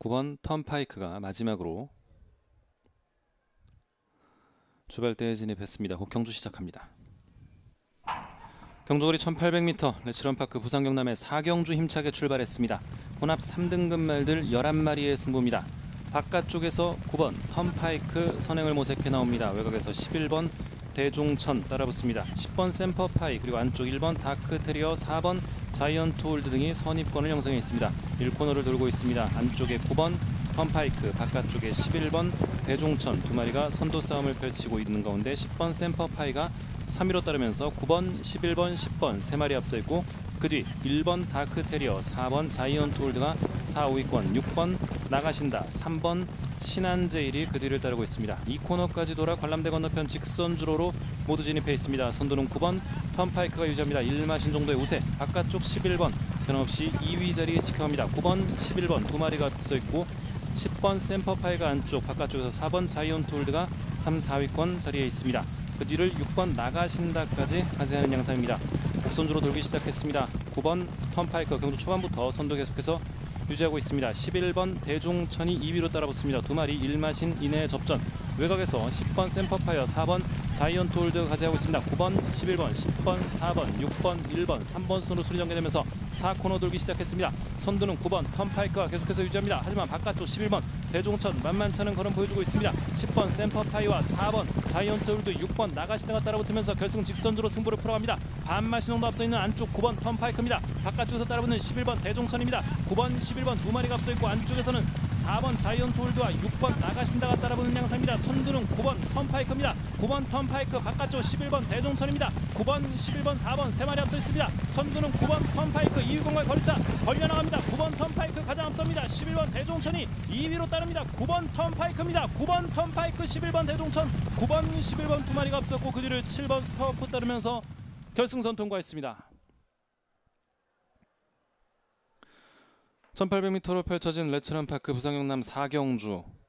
9번 턴파이크가 마지막으로 주발대에 진입했습니다. 곧 경주 시작합니다. 경주거리 1800m 레츠런파크 부산 경남의 4경주 힘차게 출발했습니다. 혼합 3등급 말들 11마리의 승부입니다. 바깥쪽에서 9번 턴파이크 선행을 모색해 나옵니다. 외곽에서 11번 대종천 따라붙습니다. 10번 샘퍼파이 그리고 안쪽 1번 다크테리어 4번 자이언트 홀드 등이 선입권을 형성해 있습니다. 1코너를 돌고 있습니다. 안쪽에 9번 턴파이크 바깥쪽에 11번 대종천 두 마리가 선두 싸움을 펼치고 있는 가운데 10번 샘퍼파이가 3위로 따르면서 9번, 11번, 10번 세 마리 앞서 있고 그 뒤 1번 다크테리어, 4번 자이언트 홀드가 4, 5위권, 6번 나가신다, 3번 신한제일이 그 뒤를 따르고 있습니다. 이 코너까지 돌아 관람대 건너편 직선 주로로 모두 진입해 있습니다. 선두는 9번 턴파이크가 유지합니다. 1마신 정도의 우세 바깥쪽 11번 변함없이 2위 자리에 지켜갑니다. 9번, 11번 두 마리가 앞서 있고 10번 샘퍼파이가 안쪽 바깥쪽에서 4번 자이언트 홀드가 3, 4위권 자리에 있습니다. 그 뒤를 6번 나가신다까지 가세하는 양상입니다. 곡선주로 돌기 시작했습니다. 9번 턴파이크 경주 초반부터 선두 계속해서 유지하고 있습니다. 11번 대종천이 2위로 따라붙습니다. 두 마리 1마신 이내 접전. 외곽에서 10번 샘퍼파이어, 4번 자이언트 홀드 가세하고 있습니다. 9번, 11번, 10번, 4번, 6번, 1번, 3번 순으로 수리 전개되면서 4코너 돌기 시작했습니다. 선두는 9번 턴파이크가 계속해서 유지합니다. 하지만 바깥쪽 11번 대종천 만만찮은 걸음 보여주고 있습니다. 10번 샘퍼파이와 4번 자이언트 홀드 6번 나가시다가 따라붙으면서 결승 직선주로 승부를 풀어갑니다. 반마시 정도 앞서 있는 안쪽 9번 턴파이크입니다. 바깥쪽에서 따라붙는 11번 대종천입니다. 9번, 11번 두 마리가 앞서 있고 안쪽에서는 4번 자이언트 홀드와 6번 나가신다가 따라붙는 양상입니다. 선두는 9번 턴파이크입니다. 9번 턴파이크 바깥쪽 11번 대종천입니다. 9번, 11번, 4번 세 마리 앞서 있습니다. 선두는 9번 턴파이크 2위공과 거리차 걸려나갑니다. 9번 턴파이크 가장 앞섭니다. 11번 대종천이 2위로 따 릅니다. 9번 턴파이크입니다. 9번 턴파이크 11번 대종천 9번, 11번 두 마리가 앞섰고 그 뒤를 7번 스타워프 따르면서 결승선 통과했습니다. 1800m로 펼쳐진 레츠런파크 부산경남 4경주